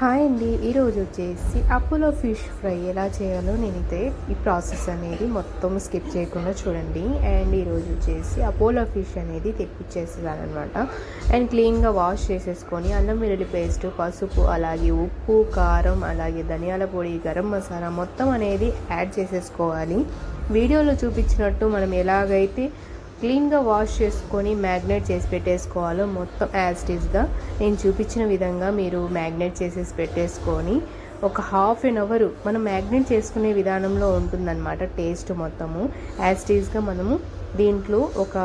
Hi అండి. ఈరోజు వచ్చేసి అపోలో ఫిష్ ఫ్రై ఎలా చేయాలో నేనైతే ఈ ప్రాసెస్ అనేది మొత్తం స్కిప్ చేయకుండా చూడండి. అండ్ ఈరోజు వచ్చేసి అపోలో ఫిష్ అనేది తెప్పించేసేదాను అనమాట అండ్ క్లీన్గా వాష్ చేసేసుకొని అల్లం వెల్లుల్లి పేస్ట్ పసుపు అలాగే ఉప్పు కారం అలాగే ధనియాల పొడి గరం మసాలా మొత్తం అనేది యాడ్ చేసేసుకోవాలి. వీడియోలో చూపించినట్టు మనం ఎలాగైతే క్లీన్గా వాష్ చేసుకొని మ్యాగ్నేట్ చేసి పెట్టేసుకోవాలో మొత్తం యాజ్టీస్గా నేను చూపించిన విధంగా మీరు మ్యాగ్నేట్ చేసేసి పెట్టేసుకొని ఒక హాఫ్ అన్ అవర్ మనం మ్యాగ్నేట్ చేసుకునే విధానంలో ఉంటుందన్నమాట టేస్ట్ మొత్తము. యాజ్టీస్గా మనము దీంట్లో ఒక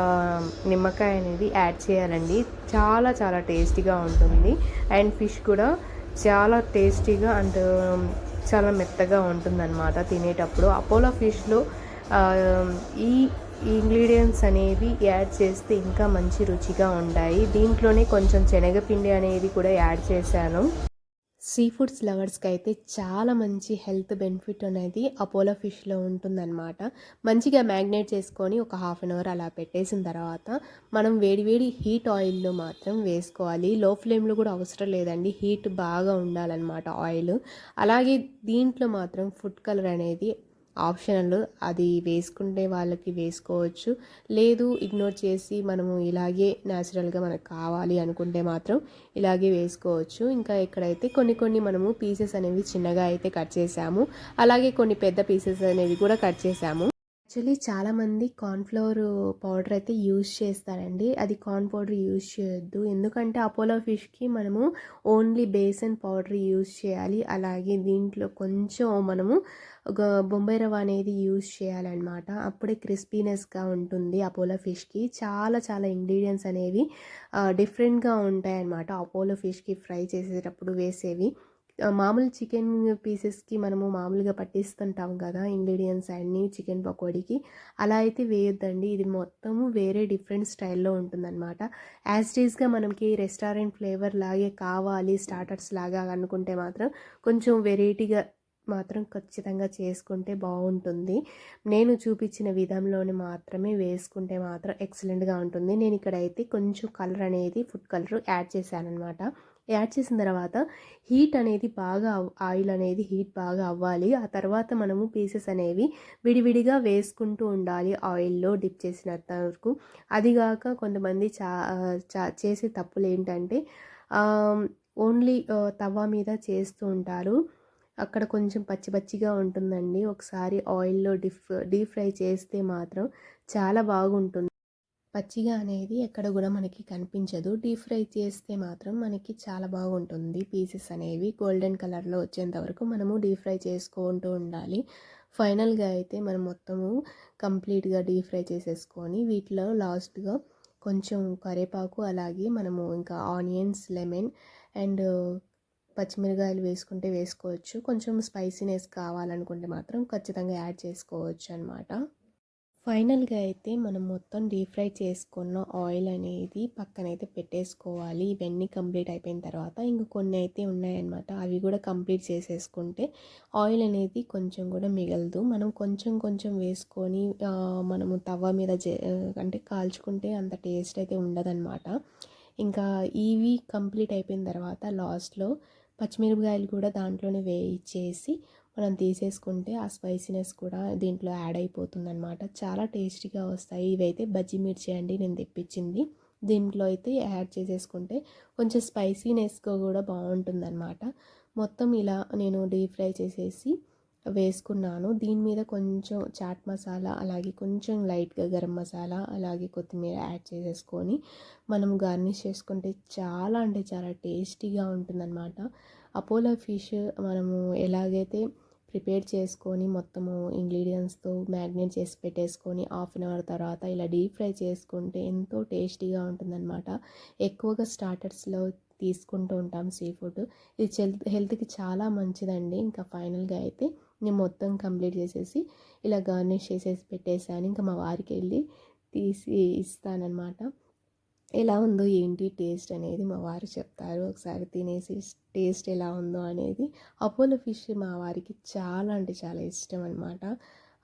నిమ్మకాయ అనేది యాడ్ చేయాలండి. చాలా చాలా టేస్టీగా ఉంటుంది. అండ్ ఫిష్ కూడా చాలా టేస్టీగా అండ్ చాలా మెత్తగా ఉంటుందన్నమాట తినేటప్పుడు. అపోలో ఫిష్లో ఈ ఇంగ్రీడియంట్స్ అనేవి యాడ్ చేస్తే ఇంకా మంచి రుచిగా ఉంటాయి. దీంట్లోనే కొంచెం శనగపిండి అనేది కూడా యాడ్ చేశాను. సీ ఫుడ్స్ లవర్స్కి అయితే చాలా మంచి హెల్త్ బెనిఫిట్ అనేది అపోలో ఫిష్లో ఉంటుందన్నమాట. మంచిగా మ్యాగ్నేట్ చేసుకొని ఒక హాఫ్ అన్ అవర్ అలా పెట్టేసిన తర్వాత మనం వేడివేడి హీట్ ఆయిల్లో మాత్రం వేసుకోవాలి. లో ఫ్లేమ్లో కూడా అవసరం లేదండి. హీట్ బాగా ఉండాలన్నమాట ఆయిల్. అలాగే దీంట్లో మాత్రం ఫుడ్ కలర్ అనేది ఆప్షనల్ అది వేసుకుంటే వాళ్ళకి వేసుకోవచ్చు. లేదు ఇగ్నోర్ చేసి మనము ఇలాగే న్యాచురల్గా మనకు కావాలి అనుకుంటే మాత్రం ఇలాగే వేసుకోవచ్చు. ఇంకా ఇక్కడైతే కొన్ని కొన్ని మనము పీసెస్ అనేవి చిన్నగా అయితే కట్ చేసాము అలాగే కొన్ని పెద్ద పీసెస్ అనేవి కూడా కట్ చేసాము యాక్చువల్లీ చాలామంది కార్న్ఫ్లవర్ పౌడర్ అయితే యూజ్ చేస్తారండి. అది కార్న్ పౌడర్ యూజ్ చేయొద్దు. ఎందుకంటే అపోలో ఫిష్కి మనము ఓన్లీ బేసన్ పౌడర్ యూజ్ చేయాలి. అలాగే దీంట్లో కొంచెం మనము ఒక బొంబాయి రవ్వ అనేది యూజ్ చేయాలన్నమాట. అప్పుడే క్రిస్పీనెస్గా ఉంటుంది అపోలో ఫిష్కి. చాలా చాలా ఇంగ్రీడియంట్స్ అనేవి డిఫరెంట్గా ఉంటాయన్నమాట అపోలో ఫిష్కి ఫ్రై చేసేటప్పుడు వేసేవి. మామూలు చికెన్ పీసెస్కి మనము మామూలుగా పట్టిస్తుంటాం కదా ఇంగ్రీడియంట్స్ అన్నీ చికెన్ పకోడీకి. అలా అయితే వేయొద్దండి. ఇది మొత్తము వేరే డిఫరెంట్ స్టైల్లో ఉంటుందన్నమాట. యాజ్ డీస్గా మనకి రెస్టారెంట్ ఫ్లేవర్ లాగే కావాలి స్టార్టర్స్ లాగా అనుకుంటే మాత్రం కొంచెం వెరైటీగా మాత్రం ఖచ్చితంగా చేసుకుంటే బాగుంటుంది. నేను చూపించిన విధంలోనే మాత్రమే వేసుకుంటే మాత్రం ఎక్సలెంట్గా ఉంటుంది. నేను ఇక్కడైతే కొంచెం కలర్ అనేది ఫుడ్ కలర్ యాడ్ చేశాను అనమాట యాడ్ చేసిన తర్వాత హీట్ అనేది బాగా ఆయిల్ అనేది హీట్ బాగా అవ్వాలి. ఆ తర్వాత మనము పీసెస్ అనేవి విడివిడిగా వేసుకుంటూ ఉండాలి ఆయిల్లో డిప్ చేసినంత వరకు. అదిగాక కొంతమంది చా చా చేసే తప్పులు ఏంటంటే ఓన్లీ తవా మీద చేస్తూ ఉంటారు. అక్కడ కొంచెం పచ్చి పచ్చిగా ఉంటుందండి. ఒకసారి ఆయిల్లో డిఫ్ డీప్ ఫ్రై చేస్తే మాత్రం చాలా బాగుంటుంది. పచ్చిగా అనేది ఎక్కడ కూడా మనకి కనిపించదు. డీప్ ఫ్రై చేస్తే మాత్రం మనకి చాలా బాగుంటుంది. పీసెస్ అనేవి గోల్డెన్ కలర్లో వచ్చేంత వరకు మనము డీప్ ఫ్రై చేసుకుంటూ ఉండాలి. ఫైనల్గా అయితే మనం మొత్తము కంప్లీట్గా డీప్ ఫ్రై చేసేసుకొని వీటిలో లాస్ట్గా కొంచెం కరేపాకు అలాగే మనము ఇంకా ఆనియన్స్ లెమన్ అండ్ పచ్చిమిరకాయలు వేసుకుంటే వేసుకోవచ్చు. కొంచెం స్పైసీనెస్ కావాలనుకుంటే మాత్రం ఖచ్చితంగా యాడ్ చేసుకోవచ్చు అనమాట ఫైనల్గా అయితే మనం మొత్తం డీప్ ఫ్రై చేసుకున్న ఆయిల్ అనేది పక్కనైతే పెట్టేసుకోవాలి. ఇవన్నీ కంప్లీట్ అయిపోయిన తర్వాత ఇంక కొన్ని అయితే ఉన్నాయన్నమాట. అవి కూడా కంప్లీట్ చేసేసుకుంటే ఆయిల్ అనేది కొంచెం కూడా మిగలదు. మనం కొంచెం కొంచెం వేసుకొని మనము తవ్వ మీద అంటే కాల్చుకుంటే అంత టేస్ట్ అయితే ఉండదన్నమాట. ఇంకా ఇవి కంప్లీట్ అయిపోయిన తర్వాత లాస్ట్లో పచ్చిమిరపకాయలు కూడా దాంట్లోనే వేయించేసి మనం తీసేసుకుంటే ఆ స్పైసీనెస్ కూడా దీంట్లో యాడ్ అయిపోతుందనమాట చాలా టేస్టీగా వస్తాయి. ఇవైతే బజ్జీ మిర్చి అండి నేను తెప్పించింది. దీంట్లో అయితే యాడ్ చేసేసుకుంటే కొంచెం స్పైసీనెస్గా కూడా బాగుంటుంది అనమాట మొత్తం ఇలా నేను డీప్ ఫ్రై చేసేసి వేసుకున్నాను. దీని మీద కొంచెం చాట్ మసాలా అలాగే కొంచెం లైట్గా గరం మసాలా అలాగే కొత్తిమీర యాడ్ చేసేసుకొని మనం గార్నిష్ చేసుకుంటే చాలా అంటే చాలా టేస్టీగా ఉంటుందన్నమాట. అపోలో ఫిష్ మనము ఎలాగైతే ప్రిపేర్ చేసుకొని మొత్తము ఇంగ్రీడియంట్స్తో మ్యాగ్నేట్ చేసి పెట్టేసుకొని హాఫ్ అన్ అవర్ తర్వాత ఇలా డీప్ ఫ్రై చేసుకుంటే ఎంతో టేస్టీగా ఉంటుందన్నమాట. ఎక్కువగా స్టార్టర్స్లో తీసుకుంటూ ఉంటాం సీ ఫుడ్. ఇది హెల్త్కి చాలా మంచిదండి. ఇంకా ఫైనల్గా అయితే నేను మొత్తం కంప్లీట్ చేసేసి ఇలా గార్నిష్ చేసేసి పెట్టేశాను. ఇంకా మా వారికి వెళ్ళి తీసి ఇస్తానన్నమాట. ఎలా ఉందో ఏంటి టేస్ట్ అనేది మా వారు చెప్తారు. ఒకసారి తినేసి టేస్ట్ ఎలా ఉందో అనేది అపోలో ఫిష్ మా వారికి చాలా అంటే చాలా ఇష్టం అనమాట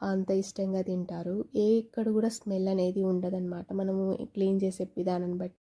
అంత ఇష్టంగా తింటారు. ఏ ఇక్కడ కూడా స్మెల్ అనేది ఉండదన్నమాట. మనము క్లీన్ చేసే విధానం బట్టి